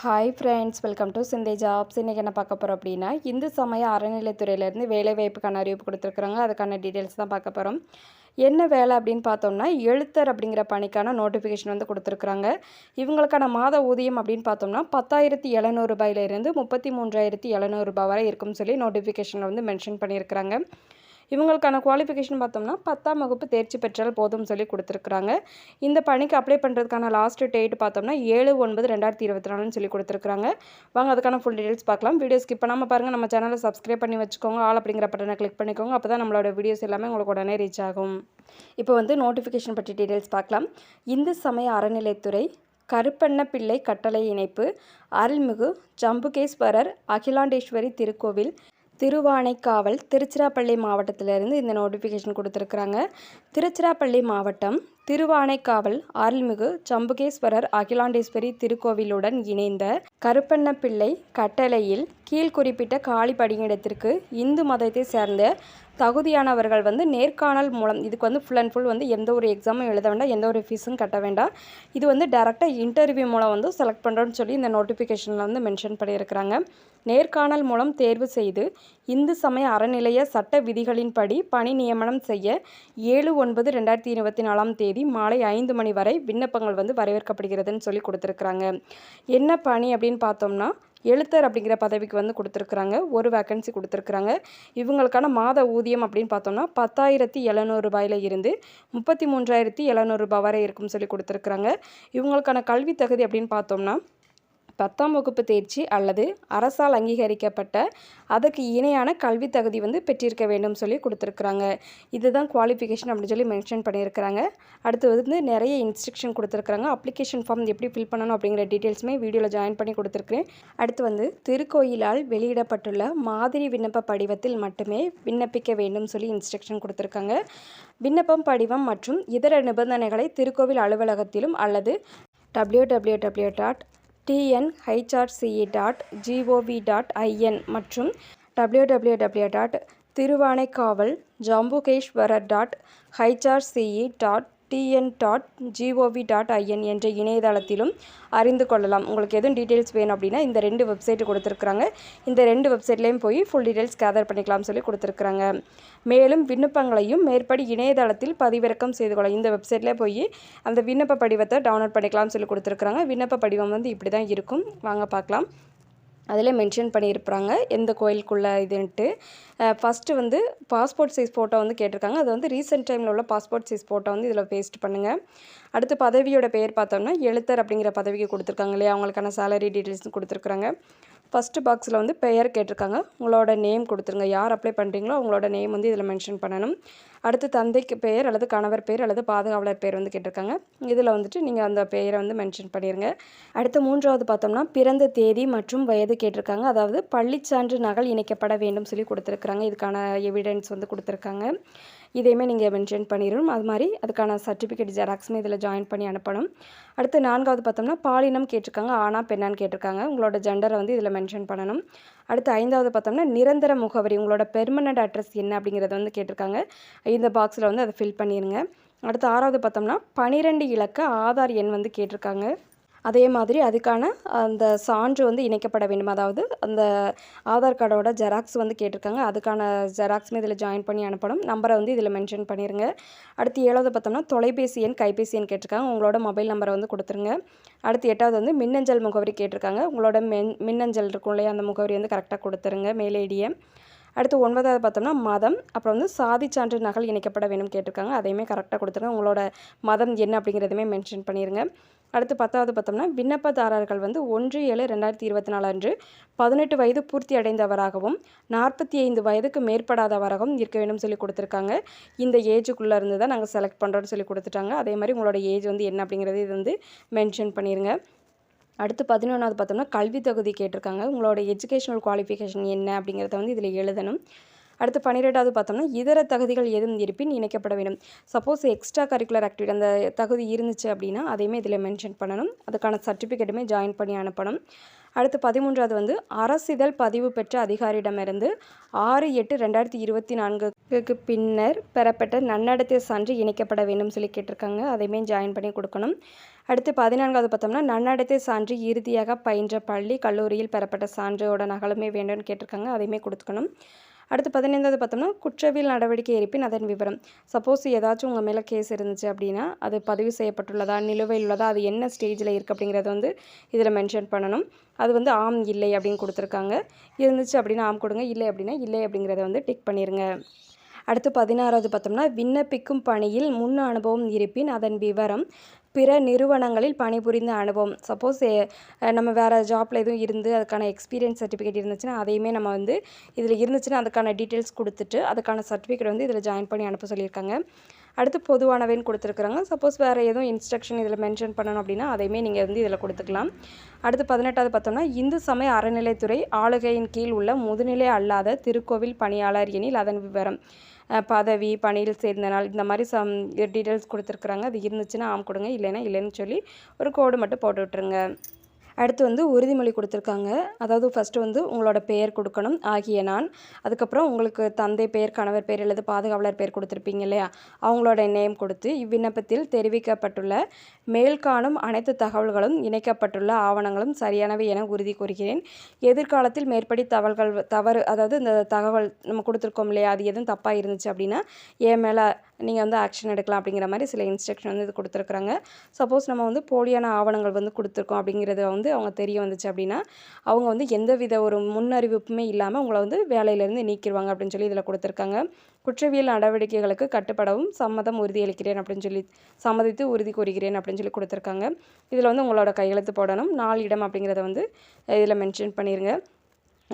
Hi friends welcome to Sinthai jobs இன்றைக்கி என்ன பார்க்க போகிறோம் அப்படின்னா இந்து சமய அறநிலைத்துறையிலேருந்து வேலைவாய்ப்புக்கான அறிவிப்பு கொடுத்துருக்குறாங்க அதுக்கான டீட்டெயில்ஸ் தான் பார்க்க போகிறோம் என்ன வேலை அப்படின்னு பார்த்தோம்னா எழுத்தர் அப்படிங்கிற பணிக்கான நோட்டிஃபிகேஷன் வந்து கொடுத்துருக்குறாங்க. இவங்களுக்கான மாத ஊதியம் அப்படின்னு பார்த்தோம்னா பத்தாயிரத்தி எழுநூறுபாயிலிருந்து முப்பத்தி மூன்றாயிரத்தி எழுநூறுபா வரை இருக்கும்னு சொல்லி நோட்டிஃபிகேஷனில் வந்து மென்ஷன் பண்ணியிருக்கிறாங்க. இவங்களுக்கான குவாலிஃபிகேஷன் பார்த்தோம்னா பத்தாம் வகுப்பு தேர்ச்சி பெற்றால் போதும் சொல்லி கொடுத்துருக்குறாங்க. இந்த பணிக்கு அப்ளை பண்ணுறதுக்கான லாஸ்ட் டேட் பார்த்தோம்னா ஏழு ஒன்பது ரெண்டாயிரத்தி இருபத்தி நாலுன்னு சொல்லி கொடுத்துருக்குறாங்க. வாங்க அதுக்கான ஃபுல் டீடைல்ஸ் பார்க்கலாம். வீடியோ ஸ்கிப் பண்ணாமல் பாருங்கள் நம்ம சேனலை சப்ஸ்கிரைப் பண்ணி வச்சுக்கோங்க. ஆல் அப்படிங்கிற பட்டனை கிளிக் பண்ணிக்கோங்க. அப்போ தான் நம்மளோட வீடியோஸ் எல்லாமே உங்களுக்கு உடனே ரீச் ஆகும். இப்போ வந்து நோட்டிஃபிகேஷன் பற்றி டீடைல்ஸ் பார்க்கலாம். இந்து சமய அறநிலைத்துறை கருப்பண்ண பிள்ளை கட்டளை இணைப்பு அருள்மிகு ஜம்புகேஸ்வரர் அகிலாண்டேஸ்வரி திருக்கோவில் திருவானைக்காவல் திருச்சிராப்பள்ளி மாவட்டத்திலிருந்து இந்த நோட்டிஃபிகேஷன் கொடுத்துருக்குறாங்க. திருச்சிராப்பள்ளி மாவட்டம் திருவானைக்காவல் அருள்மிகு ஜம்புகேஸ்வரர் அகிலாண்டேஸ்வரி திருக்கோவிலுடன் இணைந்த கருப்பண்ணப்பிள்ளை கட்டளையில் கீழ் குறிப்பிட்ட காலி பணியிடத்திற்கு இந்து மதத்தை சேர்ந்த தகுதியானவர்கள் வந்து நேர்காணல் மூலம் இதுக்கு வந்து ஃபுல் அண்ட் ஃபுல் வந்து எந்த ஒரு எக்ஸாமும் எழுத வேண்டாம் எந்த ஒரு ஃபீஸும் கட்ட வேண்டாம். இது வந்து டேரெக்டாக இன்டர்வியூ மூலம் வந்து செலக்ட் பண்ணுறோன்னு சொல்லி இந்த நோட்டிஃபிகேஷனில் வந்து மென்ஷன் பண்ணியிருக்கிறாங்க. நேர்காணல் மூலம் தேர்வு செய்து இந்து சமய அறநிலைய சட்ட விதிகளின்படி பணி நியமனம் செய்ய ஏழு ஒன்பது ரெண்டாயிரத்தி இருபத்தி நாலாம் தேதி மாலை ஐந்து மணி வரை விண்ணப்பங்கள் வந்து வரவேற்கப்படுகிறதுன்னு சொல்லி கொடுத்துருக்குறாங்க. என்ன பணி அப்படின்னு பார்த்தோம்னா எழுத்தர் அப்படிங்கிற பதவிக்கு வந்து கொடுத்துருக்குறாங்க. ஒரு வேக்கன்சி கொடுத்துருக்குறாங்க. இவங்களுக்கான மாத ஊதியம் அப்படின்னு பார்த்தோம்னா பத்தாயிரத்தி எழுநூறு ரூபாயில் இருந்து முப்பத்தி மூன்றாயிரத்தி எழுநூறுபா வரை இருக்கும்னு சொல்லி கொடுத்துருக்குறாங்க. இவங்களுக்கான கல்வி தகுதி அப்படின்னு பார்த்தோம்னா பத்தாம் வகுப்பு தேர்ச்சி அல்லது அரசால் அங்கீகரிக்கப்பட்ட அதுக்கு இணையான கல்வி தகுதி வந்து பெற்றிருக்க வேண்டும் சொல்லி கொடுத்துருக்குறாங்க. இதுதான் குவாலிஃபிகேஷன் அப்படின்னு சொல்லி மென்ஷன் பண்ணியிருக்கிறாங்க. அடுத்து வந்து நிறைய இன்ஸ்ட்ரக்ஷன் கொடுத்துருக்குறாங்க. அப்ளிகேஷன் ஃபார்ம் எப்படி ஃபில் பண்ணணும் அப்படிங்கிற டீட்டெயில்ஸுமே வீடியோவில் ஜாயின் பண்ணி கொடுத்துருக்குறேன். அடுத்து வந்து திருக்கோயிலால் வெளியிடப்பட்டுள்ள மாதிரி விண்ணப்ப படிவத்தில் மட்டுமே விண்ணப்பிக்க வேண்டும் சொல்லி இன்ஸ்ட்ரக்ஷன் கொடுத்துருக்காங்க. விண்ணப்பம் படிவம் மற்றும் இதர நிபந்தனைகளை திருக்கோவில் அலுவலகத்திலும் அல்லது W W W dot TNHRCE dot GOV dot IN மற்றும் W W W dot Thiruvanaikaval Jambukeswarar dot HRCE dot TN dot GOV dot IN என்ற இணையதளத்திலும் அறிந்து கொள்ளலாம். உங்களுக்கு எதுவும் டீட்டெயில்ஸ் வேணும் அப்படின்னா இந்த ரெண்டு வெப்சைட்டு கொடுத்துருக்குறாங்க. இந்த ரெண்டு வெப்சைட்லேயும் போய் ஃபுல் டீட்டெயில்ஸ் கேதர் பண்ணிக்கலாம் சொல்லி கொடுத்துருக்குறாங்க. மேலும் விண்ணப்பங்களையும் மேற்படி இணையதளத்தில் பதிவிறக்கம் செய்து கொள்ளலாம் இந்த வெப்சைட்லேயே போய் அந்த விண்ணப்ப படிவத்தை டவுன்லோட் பண்ணிக்கலாம்னு சொல்லி கொடுத்துருக்குறாங்க. விண்ணப்ப படிவம் வந்து இப்படி தான் இருக்கும். வாங்க பார்க்கலாம். அதில் மென்ஷன் பண்ணியிருப்பாங்க. எந்த கோயிலுக்குள்ளே இதுன்ட்டு. ஃபஸ்ட்டு வந்து பாஸ்போர்ட் சைஸ் ஃபோட்டோ வந்து கேட்டிருக்காங்க. அது வந்து ரீசெண்ட் டைமில் உள்ள பாஸ்போர்ட் சைஸ் ஃபோட்டோ வந்து இதில் பேஸ்ட் பண்ணுங்கள் அடுத்து பதவியோட பெயர் பார்த்தோம்னா எழுத்தர் அப்படிங்கிற பதவிக்கு கொடுத்துருக்காங்க இல்லையா? அவங்களுக்கான சேலரி டீட்டெயில்ஸ் கொடுத்துருக்குறாங்க. ஃபஸ்ட்டு பாக்ஸில் வந்து பெயர் கேட்டிருக்காங்க. உங்களோட நேம் கொடுத்துருங்க. யார் அப்ளை பண்ணுறீங்களோ அவங்களோட நேம் வந்து இதில் மென்ஷன் பண்ணணும். அடுத்து தந்தைக்கு பெயர் அல்லது கணவர் பெயர் அல்லது பாதுகாவலர் பெயர் வந்து கேட்டிருக்காங்க. இதில் வந்துட்டு நீங்கள் அந்த பெயரை வந்து மென்ஷன் பண்ணிடுங்க அடுத்து மூன்றாவது பார்த்தோம்னா பிறந்த தேதி மற்றும் வயது கேட்டிருக்காங்க. அதாவது பள்ளிச்சான்று நகல் இணைக்கப்பட வேண்டும் சொல்லி கொடுத்துருக்குறாங்க. இதுக்கான எவிடன்ஸ் வந்து கொடுத்துருக்காங்க. இதையுமே நீங்கள் மென்ஷன் பண்ணிடணும். அது மாதிரி அதுக்கான சர்டிஃபிகேட் ஜெராக்ஸுமே இதில் ஜாயின் பண்ணி அனுப்பணும். அடுத்து நான்காவது பார்த்தோம்னா பாலினம் கேட்டிருக்காங்க. ஆனா பெண்ணான்னு கேட்டிருக்காங்க. உங்களோட ஜெண்டரை வந்து இதில் மென்ஷன் பண்ணணும். அடுத்து ஐந்தாவது பார்த்தோம்னா நிரந்தர முகவரி உங்களோட பெர்மனண்ட் அட்ரஸ் என்ன அப்படிங்கிறத வந்து கேட்டிருக்காங்க. இந்த பாக்ஸில் வந்து அதை ஃபில் பண்ணிடுங்க அடுத்து ஆறாவது பார்த்தோம்னா பனிரெண்டு இலக்க ஆதார் எண் வந்து கேட்டிருக்காங்க. அதே மாதிரி அதுக்கான அந்த சான்று வந்து இணைக்கப்பட வேண்டும். அதாவது அந்த ஆதார் கார்டோட ஜெராக்ஸ் வந்து கேட்டிருக்காங்க. அதுக்கான ஜெராக்ஸுமே இதில் ஜாயின் பண்ணி அனுப்பணும். நம்பரை வந்து இதில் மென்ஷன் பண்ணிடுங்க அடுத்து ஏழாவது பார்த்தோம்னா தொலைபேசி எண் கைபேசி எண் கேட்டிருக்காங்க. உங்களோட மொபைல் நம்பரை வந்து கொடுத்துருங்க. அடுத்து எட்டாவது வந்து மின்னஞ்சல் முகவரி கேட்டிருக்காங்க. உங்களோட மென் மின்னஞ்சல் இருக்கும் இல்லையா அந்த முகவரி வந்து கரெக்டாக கொடுத்துருங்க. மேலேடியை அடுத்து ஒன்பதாவது பார்த்தோம்னா மதம். அப்புறம் வந்து சாதி சான்று நகல் இணைக்கப்பட வேணும் கேட்டிருக்காங்க. அதையுமே கரெக்டாக கொடுத்துருங்க. உங்களோட மதம் என்ன அப்படிங்கிறதுமே மென்ஷன் பண்ணிடுங்க அடுத்து பத்தாவது பார்த்தோம்னா விண்ணப்பதாரர்கள் வந்து ஒன்று ஏழு ரெண்டாயிரத்தி இருபத்தி நாலு அன்று பதினெட்டு வயது பூர்த்தி அடைந்தவராகவும் நாற்பத்தி ஐந்து வயதுக்கு மேற்படாதவராகவும் இருக்க வேண்டும் சொல்லி கொடுத்துருக்காங்க. இந்த ஏஜுக்குள்ளே இருந்து தான் நாங்கள் செலக்ட் பண்ணுறோன்னு சொல்லி கொடுத்துட்டாங்க. அதே மாதிரி உங்களோட ஏஜ் வந்து என்ன அப்படிங்கிறது இது வந்து மென்ஷன் பண்ணிடுங்க அடுத்து பதினொன்றாவது பார்த்தோம்னா கல்வி தகுதி கேட்டிருக்காங்க. உங்களோட எஜுகேஷனல் குவாலிஃபிகேஷன் என்ன அப்படிங்கிறத வந்து இதில் எழுதணும். அடுத்து பன்னிரெண்டாவது பார்த்தோம்னா இதர தகுதிகள் எதுவும் இருப்பின் இணைக்கப்பட வேண்டும். சப்போஸ் எக்ஸ்ட்ரா கரிக்குலர் ஆக்டிவிட்டி அந்த தகுதி இருந்துச்சு அப்படின்னா அதையுமே இதில் மென்ஷன் பண்ணணும். அதுக்கான சர்டிஃபிகேட்டுமே ஜாயின் பண்ணி அனுப்பணும். அடுத்து பதிமூன்றாவது வந்து அரசிதழ் பதிவு பெற்ற அதிகாரியிடமிருந்து ஆறு எட்டு ரெண்டாயிரத்தி இருபத்தி நான்குக்கு பின்னர் பெறப்பட்ட நன்னடத்தை சான்று இணைக்கப்பட வேண்டும் சொல்லி கேட்டிருக்காங்க. அதையுமே ஜாயின் பண்ணி கொடுக்கணும். அடுத்து பதினான்காவது பார்த்தோம்னா நன்னடத்தை சான்று இறுதியாக பயின்ற பள்ளி கல்லூரியில் பெறப்பட்ட சான்றோட நகலுமே வேண்டும்னு கேட்டிருக்காங்க. அதையுமே கொடுத்துக்கணும். அடுத்து பதினைந்தாவது பார்த்தோம்னா குற்றவியல் நடவடிக்கை இருப்பின் அதன் விவரம். சப்போஸ் ஏதாச்சும் உங்கள் மேலே கேஸ் இருந்துச்சு அப்படின்னா அது பதிவு செய்யப்பட்டுள்ளதா நிலுவையில் உள்ளதா அது என்ன ஸ்டேஜில் இருக்குது அப்படிங்கிறத வந்து இதில் மென்ஷன் பண்ணணும். அது வந்து ஆம் இல்லை அப்படின்னு கொடுத்துருக்காங்க. இருந்துச்சு அப்படின்னா ஆம் கொடுங்க இல்லை அப்படின்னா இல்லை அப்படிங்கிறத வந்து டிக் பண்ணிடுங்க அடுத்து பதினாறாவது பார்த்தோம்னா விண்ணப்பிக்கும் பணியில் முன் அனுபவம் இருப்பின் அதன் விவரம். பிற நிறுவனங்களில் பணிபுரிந்த அனுபவம். சப்போஸ் நம்ம வேறு ஜாப்பில் எதுவும் இருந்து அதுக்கான எக்ஸ்பீரியன்ஸ் சர்டிஃபிகேட் இருந்துச்சுன்னா அதையுமே நம்ம வந்து இதில் இருந்துச்சுன்னா அதுக்கான டீட்டெயில்ஸ் கொடுத்துட்டு அதுக்கான சர்டிஃபிகேட் வந்து இதில் ஜாயின் பண்ணி அனுப்ப சொல்லியிருக்காங்க. அடுத்து பொதுவானவைன்னு கொடுத்துருக்குறாங்க. சப்போஸ் வேறு எதுவும் இன்ஸ்ட்ரக்ஷன் இதில் மென்ஷன் பண்ணணும் அப்படின்னா அதையுமே நீங்கள் வந்து இதில் கொடுத்துக்கலாம். அடுத்து பதினெட்டாவது பார்த்தோம்னா இந்து சமய அறநிலைத்துறை ஆளுகையின் கீழ் உள்ள முதுநிலை அல்லாத திருக்கோவில் பணியாளர் எனில் அதன் விவரம். பதவி பணியில் சேர்ந்த நாள் இந்த மாதிரி சம் டீட்டெயில்ஸ் கொடுத்துருக்குறாங்க. அது இருந்துச்சுன்னா ஆம் கொடுங்க. இல்லைன்னா இல்லைன்னு சொல்லி ஒரு கோடு மட்டும் போட்டு விட்டுருங்க. அடுத்து வந்து உறுதிமொழி கொடுத்துருக்காங்க. அதாவது ஃபஸ்ட்டு வந்து உங்களோட பெயர் கொடுக்கணும். ஆகிய நான். அதுக்கப்புறம் உங்களுக்கு தந்தை பெயர் கணவர் பெயர் அல்லது பாதுகாவலர் பெயர் கொடுத்துருப்பீங்க இல்லையா? அவங்களோட நேம் கொடுத்து இவ்விண்ணப்பத்தில் தெரிவிக்கப்பட்டுள்ள மேல்காணும் அனைத்து தகவல்களும் இணைக்கப்பட்டுள்ள ஆவணங்களும் சரியானவை என உறுதி கூறுகிறேன். எதிர்காலத்தில் மேற்படி தகவல்கள் தவறு அதாவது இந்த தகவல் நம்ம கொடுத்துருக்கோம் இல்லையா? அது எதுவும் தப்பாக இருந்துச்சு அப்படின்னா என் மேலே நீங்கள் வந்து ஆக்ஷன் எடுக்கலாம் அப்படிங்கிற மாதிரி சில இன்ஸ்ட்ரக்ஷன் வந்து இது கொடுத்துருக்குறாங்க. சப்போஸ் நம்ம வந்து போலியான ஆவணங்கள் வந்து கொடுத்துருக்கோம் அப்படிங்கிறத வந்து அவங்க தெரிய வந்துச்சு அப்படின்னா அவங்க வந்து எந்தவித ஒரு முன்னறிவிப்புமே இல்லாமல் உங்களை வந்து வேலையிலேருந்து நீக்கிடுவாங்க அப்படின்னு சொல்லி இதில் கொடுத்துருக்காங்க. குற்றவியல் நடவடிக்கைகளுக்கு கட்டுப்படவும் சம்மதம் உறுதியளிக்கிறேன் அப்படின்னு சொல்லி சம்மதித்து உறுதி கூறுகிறேன் அப்படின்னு சொல்லி கொடுத்துருக்காங்க. இதில் வந்து உங்களோட கையெழுத்து போடணும். நாலு இடம் அப்படிங்கிறத வந்து இதில் மென்ஷன் பண்ணிடுங்க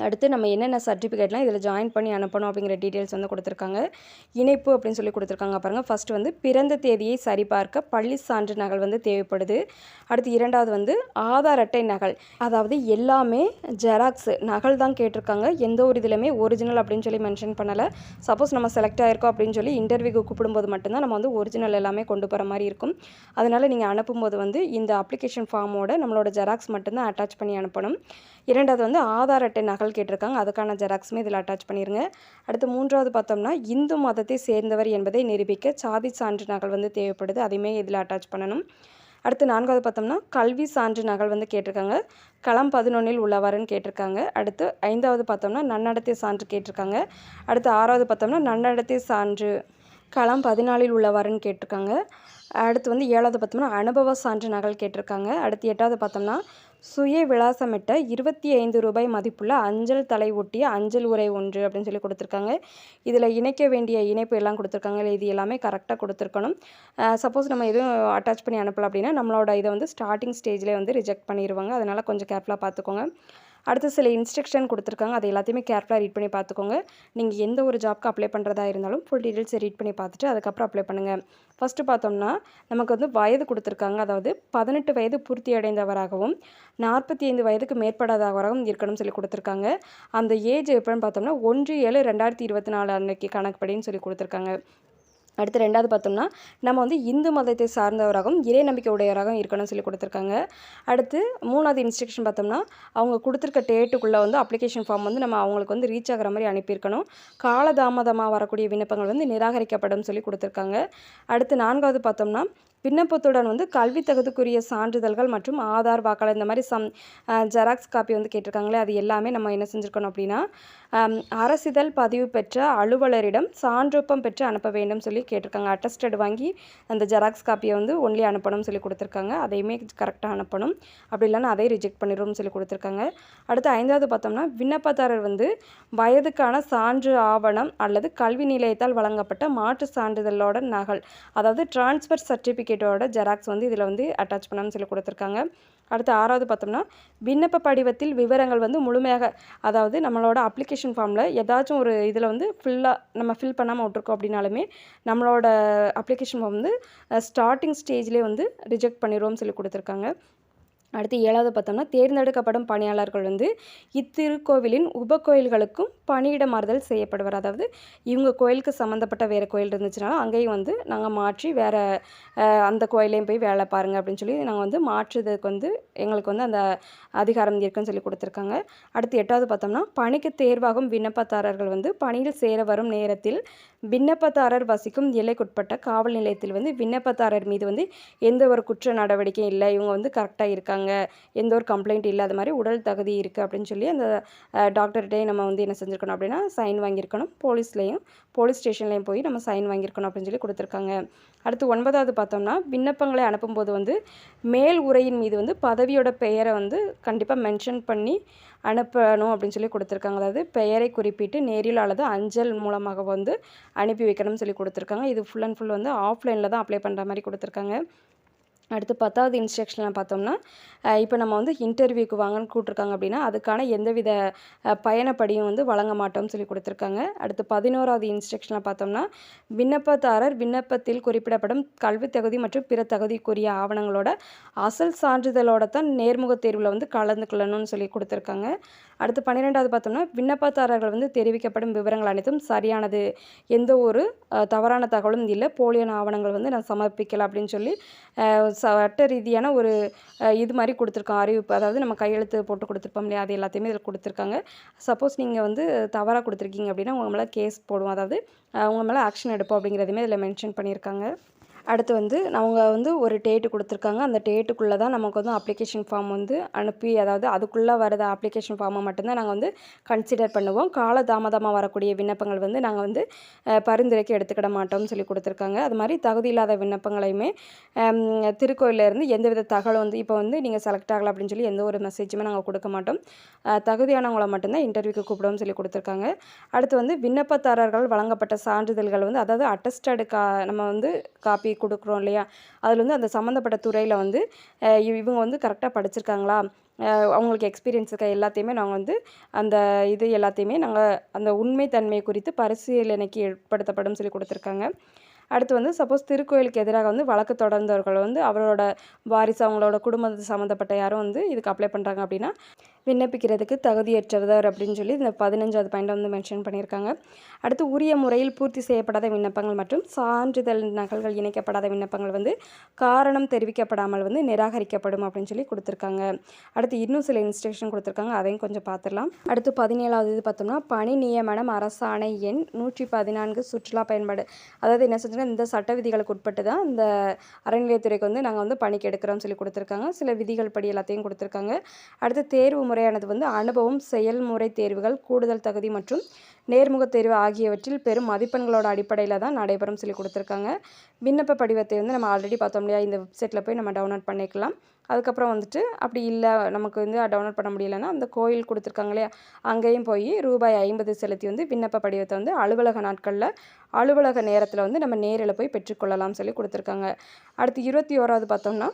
அடுத்து நம்ம என்னென்ன சர்டிஃபிகேட்லாம் இதில் ஜாயின் பண்ணி அனுப்பணும் அப்படிங்கிற டீட்டெயில்ஸ் வந்து கொடுத்துருக்காங்க. இணைப்பு அப்படின்னு சொல்லி கொடுத்துருக்காங்க பாருங்கள் ஃபஸ்ட்டு வந்து பிறந்த தேதியை சரிபார்க்க பள்ளி சான்று நகல் வந்து தேவைப்படுது. அடுத்து இரண்டாவது வந்து ஆதார் அட்டை நகல். அதாவது எல்லாமே ஜெராக்ஸ் நகல் தான் கேட்டிருக்காங்க. எந்த ஒரு இதுலையுமே ஒரிஜினல் அப்படின்னு சொல்லி மென்ஷன் பண்ணலை. சப்போஸ் நம்ம செலக்ட் ஆயிருக்கோம் அப்படின்னு சொல்லி இன்டர்வியூக்கு கூப்பிடும்போது மட்டும்தான் நம்ம வந்து ஒரிஜினல் எல்லாமே கொண்டு போகிற மாதிரி இருக்கும். அதனால் நீங்கள் அனுப்பும்போது வந்து இந்த அப்ளிகேஷன் ஃபார்மோட நம்மளோட ஜெராக்ஸ் மட்டும்தான் அட்டாச் பண்ணி அனுப்பணும். இரண்டாவது வந்து ஆதார் அட்டை நகல் கேட்டிருக்காங்க. அதுக்கான ஜெராக்ஸுமே இதில் அட்டாச் பண்ணிடுங்க அடுத்து மூன்றாவது பார்த்தோம்னா இந்து மதத்தை சேர்ந்தவர் என்பதை நிரூபிக்க சாதி சான்று நகல் வந்து தேவைப்படுது. அதையுமே இதில் அட்டாச் பண்ணணும். அடுத்து நான்காவது பார்த்தோம்னா கல்வி சான்று நகல் வந்து கேட்டிருக்காங்க. களம் பதினொன்றில் உள்ளவாறுன்னு கேட்டிருக்காங்க. அடுத்து ஐந்தாவது பார்த்தோம்னா நன்னடத்தை சான்று கேட்டிருக்காங்க. அடுத்து ஆறாவது பார்த்தோம்னா நன்னடத்தை சான்று களம் பதினாலில் உள்ளவாறுன்னு கேட்டிருக்காங்க. அடுத்து வந்து ஏழாவது பார்த்தோம்னா அனுபவ சான்று நகல் கேட்டிருக்காங்க. அடுத்து எட்டாவது பார்த்தோம்னா சுய விலாசமிட்ட இருபத்தி ஐந்து ரூபாய் மதிப்புள்ள அஞ்சல் தலை ஒட்டிய அஞ்சல் உரை ஒன்று அப்படின்னு சொல்லி கொடுத்துருக்காங்க. இதில் இணைக்க வேண்டிய இணைப்பு எல்லாம் கொடுத்துருக்காங்க. இல்லை இது எல்லாமே கரெக்டாக கொடுத்துருக்கணும். சப்போஸ் நம்ம எதுவும் அட்டாச் பண்ணி அனுப்பலாம் அப்படின்னா நம்மளோட இதை வந்து ஸ்டார்டிங் ஸ்டேஜ்லேயே வந்து ரிஜெக்ட் பண்ணிடுவாங்க அதனால் கொஞ்சம் கேர்ஃபுல்லாக பார்த்துக்கோங்க. அடுத்து சில இன்ஸ்ட்ரக்ஷன் கொடுத்துருக்காங்க. அதை எல்லாத்தையுமே கேர்ஃபுல்லாக ரீட் பண்ணி பார்த்துக்கோங்க. நீங்கள் எந்த ஒரு ஜாப்க்கு அப்ளை பண்ணுறதா இருந்தாலும் ஃபுல் டீட்டெயில்ஸை ரீட் பண்ணி பார்த்துட்டு அதுக்கப்புறம் அப்ளை பண்ணுங்கள் ஃபஸ்ட்டு பார்த்தோம்னா நமக்கு வந்து வயது கொடுத்துருக்காங்க. அதாவது பதினெட்டு வயது பூர்த்தி அடைந்தவராகவும் நாற்பத்தி ஐந்து வயதுக்கு மேற்படாதவராகவும் இருக்கணும்னு சொல்லி கொடுத்துருக்காங்க. அந்த ஏஜ் எப்படின்னு பார்த்தோம்னா ஒன்று ஏழு ரெண்டாயிரத்தி இருபத்தி நாலு அன்னைக்கு கணக்குப்படின்னு சொல்லி கொடுத்துருக்காங்க. அடுத்து ரெண்டாவது பார்த்தோம்னா நம்ம வந்து இந்து மதத்தை சார்ந்தவராகவும் இறை நம்பிக்கை உடையவராகவும் இருக்கணும்னு சொல்லி கொடுத்துருக்காங்க. அடுத்து மூணாவது இன்ஸ்ட்ரக்ஷன் பார்த்தோம்னா அவங்க கொடுத்துருக்க டேட்டுக்குள்ளே வந்து அப்ளிகேஷன் ஃபார்ம் வந்து நம்ம அவங்களுக்கு வந்து ரீச் ஆகிற மாதிரி அனுப்பியிருக்கணும். காலதாமதமாக வரக்கூடிய விண்ணப்பங்கள் வந்து நிராகரிக்கப்படும் சொல்லி கொடுத்துருக்காங்க. அடுத்து நான்காவது பார்த்தோம்னா விண்ணப்பத்துடன் வந்து கல்வி தகுதிக்குரிய சான்றிதழ்கள் மற்றும் ஆதார் வாக்காளர் இந்த மாதிரி சம் ஜெராக்ஸ் காப்பி வந்து கேட்டிருக்காங்களே அது எல்லாமே நம்ம என்ன செஞ்சுருக்கணும் அப்படின்னா அரசிதழ் பதிவு பெற்ற அலுவலரிடம் சான்றொப்பம் பெற்று அனுப்ப வேண்டும் சொல்லி கேட்டிருக்காங்க. அட்டஸ்டட் வாங்கி அந்த ஜெராக்ஸ் காப்பியை வந்து ஒன்லி அனுப்பணும்னு சொல்லி கொடுத்துருக்காங்க. அதையுமே கரெக்டாக அனுப்பணும். அப்படி இல்லைன்னா அதை ரிஜெக்ட் பண்ணிடும்னு சொல்லி கொடுத்துருக்காங்க. அடுத்து ஐந்தாவது பார்த்தோம்னா விண்ணப்பதாரர் வந்து வயதுக்கான சான்று ஆவணம் அல்லது கல்வி நிலையத்தால் வழங்கப்பட்ட மாற்று சான்றிதழோட நகல் அதாவது டிரான்ஸ்ஃபர் சர்டிஃபிகேட்டோட ஜெராக்ஸ் வந்து இதில் வந்து அட்டாச் பண்ணணும்னு சொல்லி கொடுத்துருக்காங்க. அடுத்து ஆறாவது பார்த்தோம்னா விண்ணப்ப படிவத்தில் விவரங்கள் வந்து முழுமையாக அதாவது நம்மளோட அப்ளிகேஷன் ஃபார்மில் ஏதாச்சும் ஒரு இதில் வந்து ஃபுல்லாக நம்ம ஃபில் பண்ணாமல் விட்ருக்கோம் அப்படின்னாலுமே நம்மளோட அப்ளிகேஷன் ஃபார்ம் வந்து ஸ்டார்டிங் ஸ்டேஜ்லேயே வந்து ரிஜெக்ட் பண்ணிடுவோம்னு சொல்லி கொடுத்துருக்காங்க. அடுத்து ஏழாவது பார்த்தோம்னா தேர்ந்தெடுக்கப்படும் பணியாளர்கள் வந்து இத்திருக்கோவிலின் உபகோயில்களுக்கும் பணியிட மாறுதல் செய்யப்படுவார். அதாவது இவங்க கோயிலுக்கு சம்மந்தப்பட்ட வேறு கோயில் இருந்துச்சுனாலும் அங்கேயும் வந்து நாங்கள் மாற்றி வேறு அந்த கோயிலையும் போய் வேலை பாருங்கள் அப்படின்னு சொல்லி நாங்கள் வந்து மாற்றுறதுக்கு வந்து எங்களுக்கு வந்து அந்த அதிகாரம் இருக்குன்னு சொல்லி கொடுத்துருக்காங்க. அடுத்து எட்டாவது பார்த்தோம்னா பணிக்கு தேர்வாகும் விண்ணப்பதாரர்கள் வந்து பணியில் சேர வரும் நேரத்தில் விண்ணப்பதாரர் வசிக்கும் எல்லைக்குட்பட்ட காவல் நிலையத்தில் வந்து விண்ணப்பதாரர் மீது வந்து எந்த ஒரு குற்ற நடவடிக்கையும் இல்லை. இவங்க வந்து கரெக்டாக இருக்காங்க. எந்த ஒரு கம்ப்ளைண்ட் இல்லாத மாதிரி உடல் தகுதி இருக்குது அப்படின்னு சொல்லி அந்த டாக்டர்கிட்டே நம்ம வந்து என்ன செஞ்சுருக்கணும் அப்படின்னா சைன் வாங்கியிருக்கணும். போலீஸ்லேயும் போலீஸ் ஸ்டேஷன்லேயும் போய் நம்ம சைன் வாங்கியிருக்கணும் அப்படின்னு சொல்லி கொடுத்துருக்காங்க. அடுத்து ஒன்பதாவது பார்த்தோம்னா விண்ணப்பங்களை அனுப்பும்போது வந்து மேல் உரையின் மீது வந்து பதவியோட பெயரை வந்து கண்டிப்பாக மென்ஷன் பண்ணி அனுப்பணும் அப்படின்னு சொல்லி கொடுத்துருக்காங்க. அதாவது பெயரை குறிப்பிட்டு நேரில் அல்லது அஞ்சல் மூலமாக வந்து அனுப்பி வைக்கணும்னு சொல்லி கொடுத்துருக்காங்க. இது ஃபுல் அண்ட் ஃபுல் வந்து ஆஃப்லைனில் தான் அப்ளை பண்ணுற மாதிரி கொடுத்துருக்காங்க. அடுத்து பத்தாவது இன்ஸ்ட்ரக்ஷனில் பார்த்தோம்னா இப்போ நம்ம வந்து இன்டர்வியூக்கு வாங்கன்னு கூட்டிருக்காங்க அப்படின்னா அதுக்கான எந்தவித பயணப்படியும் வந்து வழங்க மாட்டோம்னு சொல்லி கொடுத்துருக்காங்க. அடுத்து பதினோராவது இன்ஸ்ட்ரக்ஷனில் பார்த்தோம்னா விண்ணப்பதாரர் விண்ணப்பத்தில் குறிப்பிடப்படும் கல்வி தகுதி மற்றும் பிற தகுதிக்குரிய ஆவணங்களோட அசல் சான்றிதழோட தான் நேர்முக தேர்வில் வந்து கலந்துக்கொள்ளணும்னு சொல்லி கொடுத்துருக்காங்க. அடுத்து பன்னிரெண்டாவது பார்த்தோம்னா விண்ணப்பதாரர்கள் வந்து தெரிவிக்கப்படும் விவரங்கள் அனைத்தும் சரியானது. எந்த ஒரு தவறான தகவலும் இல்லை. போலியான ஆவணங்கள் வந்து நான் சமர்ப்பிக்கல அப்படின்னு சொல்லி சட்ட ரீதியான ஒரு இது மாதிரி கொடுத்துருக்கோம். அறிவிப்பு. அதாவது நம்ம கையெழுத்து போட்டு கொடுத்துருப்போம் இல்லையா? அது எல்லாத்தையுமே இதில் கொடுத்துருக்காங்க. சப்போஸ் நீங்கள் வந்து தவறாக கொடுத்துருக்கீங்க அப்படின்னா உங்கள் மேலே கேஸ் போடுவோம். அதாவது உங்கள் மேலே ஆக்ஷன் எடுப்போம் அப்படிங்கிறதுமே இதில் மென்ஷன் பண்ணியிருக்காங்க. அடுத்து வந்து அவங்க வந்து ஒரு டேட்டு கொடுத்துருக்காங்க. அந்த டேட்டுக்குள்ளே தான் நமக்கு வந்து அப்ளிகேஷன் ஃபார்ம் வந்து அனுப்பி அதாவது அதுக்குள்ளே வரத அப்ளிகேஷன் ஃபார்மை மட்டும்தான் நாங்கள் வந்து கன்சிடர் பண்ணுவோம். கால தாமதமாக வரக்கூடிய விண்ணப்பங்கள் வந்து நாங்கள் வந்து பரிந்துரைக்கு எடுத்துக்கிட மாட்டோம்னு சொல்லி கொடுத்துருக்காங்க. அது மாதிரி தகுதி இல்லாத விண்ணப்பங்களையுமே திருக்கோயிலேருந்து எந்தவித தகவல் வந்து இப்போ வந்து நீங்கள் செலக்ட் ஆகலை அப்படின்னு சொல்லி எந்த ஒரு மெசேஜுமே நாங்கள் கொடுக்க மாட்டோம். தகுதியானவங்களை மட்டும்தான் இன்டர்வியூக்கு கூப்பிடுவோம்னு சொல்லி கொடுத்துருக்காங்க. அடுத்து வந்து விண்ணப்பதாரர்கள் வழங்கப்பட்ட சான்றிதழ்கள் வந்து அதாவது அட்டஸ்டடு கா நம்ம வந்து காப்பி கொடுக்குறோம் இல்லையா? அதில் வந்து அந்த சம்மந்தப்பட்ட துறையில் வந்து இவங்க வந்து கரெக்டாக படிச்சிருக்காங்களா? அவங்களுக்கு எக்ஸ்பீரியன்ஸ் இருக்க? எல்லாத்தையுமே நாங்கள் வந்து அந்த இது எல்லாத்தையுமே நாங்கள் அந்த உண்மைத்தன்மை குறித்து பரிசீலனைக்கு ஏற்படுத்தப்படும் சொல்லி கொடுத்துருக்காங்க. அடுத்து வந்து சப்போஸ் திருக்கோயிலுக்கு எதிராக வந்து வழக்கு தொடர்ந்தவர்கள் வந்து அவரோட வாரிசு அவங்களோட குடும்பத்து சம்மந்தப்பட்ட யாரும் வந்து இதுக்கு அப்ளை பண்ணுறாங்க அப்படின்னா விண்ணப்பிக்கிறதுக்கு தகுதியற்றவர் அப்படின்னு சொல்லி இந்த பதினஞ்சாவது பாயிண்ட் வந்து மென்ஷன் பண்ணியிருக்காங்க. அடுத்து உரிய முறையில் பூர்த்தி செய்யப்படாத விண்ணப்பங்கள் மற்றும் சான்றிதழ் நகல்கள் இணைக்கப்படாத விண்ணப்பங்கள் வந்து காரணம் தெரிவிக்கப்படாமல் வந்து நிராகரிக்கப்படும் அப்படின்னு சொல்லி கொடுத்துருக்காங்க. அடுத்து இன்னும் சில இன்ஸ்ட்ரக்ஷன் கொடுத்துருக்காங்க. அதையும் கொஞ்சம் பார்த்துடலாம். அடுத்து பதினேழாவது இது பார்த்தோம்னா பணி நியமனம் அரசாணை எண் நூற்றி பதினான்கு சுற்றுலா பயன்பாடு. அதாவது என்ன செஞ்சுன்னா இந்த சட்ட விதிகளுக்கு உட்பட்டு தான் இந்த அறநிலையத்துறைக்கு வந்து நாங்கள் வந்து பணிக்கு எடுக்கிறோம்னு சொல்லி கொடுத்துருக்காங்க. சில விதிகள் படி எல்லாத்தையும் கொடுத்துருக்காங்க. அடுத்து தேர்வு முறையானது வந்து அனுபவம் செயல்முறை தேர்வுகள் கூடுதல் தகுதி மற்றும் நேர்முக தேர்வு ஆகியவற்றில் பெரும் மதிப்பெண்களோட அடிப்படையில் தான் நடைபெறும் சொல்லி கொடுத்துருக்காங்க. விண்ணப்ப படிவத்தை வந்து நம்ம ஆல்ரெடி பார்த்தோம் இல்லையா? இந்த வெப்சைட்டில் போய் நம்ம டவுன்லோட் பண்ணிக்கலாம். அதுக்கப்புறம் வந்துட்டு அப்படி இல்லை நமக்கு வந்து டவுன்லோட் பண்ண முடியலைன்னா அந்த கோயில் கொடுத்துருக்காங்க இல்லையா? அங்கேயும் போய் ரூபாய் ஐம்பது செலுத்தி வந்து விண்ணப்ப படிவத்தை வந்து அலுவலக நாட்களில் அலுவலக நேரத்தில் வந்து நம்ம நேரில் போய் பெற்றுக்கொள்ளலாம் சொல்லி கொடுத்துருக்காங்க. அடுத்து இருபத்தி ஓராவது பார்த்தோம்னா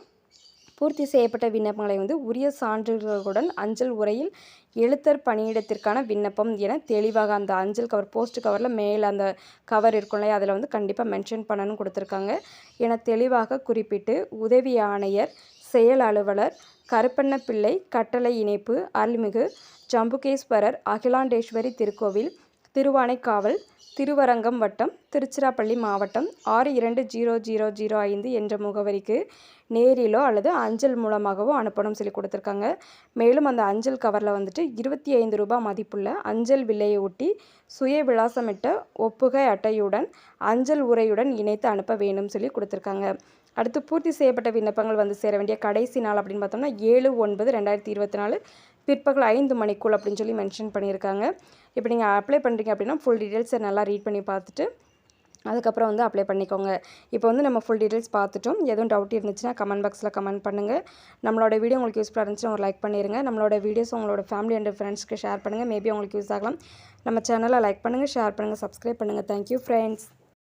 பூர்த்தி செய்யப்பட்ட விண்ணப்பங்களை வந்து உரிய சான்றுகளுடன் அஞ்சல் உரையில் எழுத்தர் பணியிடத்திற்கான விண்ணப்பம் என தெளிவாக அந்த அஞ்சல் கவர் போஸ்ட் கவரில் மேலே அந்த கவர் இருக்கும்ல அதில் வந்து கண்டிப்பாக மென்ஷன் பண்ணணும் கொடுத்துருக்காங்க. என தெளிவாக குறிப்பிட்டு உதவி ஆணையர் செயல் அலுவலர் கருப்பண்ண பிள்ளை கட்டளை இணைப்பு அருள்மிகு ஜம்புகேஸ்வரர் அகிலாண்டேஸ்வரி திருக்கோவில் திருவானைக்காவல் திருவரங்கம் வட்டம் திருச்சிராப்பள்ளி மாவட்டம் ஆறு இரண்டு ஜீரோ ஜீரோ ஜீரோ ஐந்து என்ற முகவரிக்கு நேரிலோ அல்லது அஞ்சல் மூலமாகவோ அனுப்பணும் சொல்லி கொடுத்துருக்காங்க. மேலும் அந்த அஞ்சல் கவரில் வந்துட்டு இருபத்தி ஐந்து ரூபாய் மதிப்புள்ள அஞ்சல் விலையை ஒட்டி சுய விலாசமிட்ட ஒப்புகை அட்டையுடன் அஞ்சல் உரையுடன் இணைத்து அனுப்ப வேணும் சொல்லி கொடுத்துருக்காங்க. அடுத்து பூர்த்தி செய்யப்பட்ட விண்ணப்பங்கள் வந்து சேர வேண்டிய கடைசி நாள் அப்படின்னு பார்த்தோம்னா ஏழு ஒன்பது ரெண்டாயிரத்தி இருபத்தி நாலு. பிற்பகல் ஐந்து மணிக்குள் அப்படின்னு சொல்லி மென்ஷன் பண்ணியிருக்காங்க. இப்போ நீங்கள் அப்ளை பண்ணுறீங்க அப்படின்னா ஃபுல் டீட்டெயில்ஸை நல்லா ரீட் பண்ணி பார்த்துட்டு அதுக்கப்புறம் வந்து அப்ளை பண்ணிக்கோங்க. இப்போ வந்து நம்ம ஃபுல் டீட்டெயில்ஸ் பார்த்துட்டோம். எதுவும் டவுட் இருந்துச்சுன்னா கமெண்ட் பாக்ஸில் கமெண்ட் பண்ணுங்கள் நம்மளோட வீடியோ உங்களுக்கு யூஸ்ஃபுல்லாக இருந்துச்சுன்னா ஒரு லைக் பண்ணிடுங்க நம்மளோட வீடியோஸ் உங்களோட ஃபேமிலி அண்ட் ஃப்ரெண்ட்ஸ்க்கு ஷேர் பண்ணுங்கள் மேபி உங்களுக்கு யூஸ் ஆகலாம். நம்ம சேனலை லைக் பண்ணுங்கள் ஷேர் பண்ணுங்கள் சப்ஸ்கிரைப் பண்ணுங்கள் தேங்க்யூ ஃப்ரெண்ட்ஸ்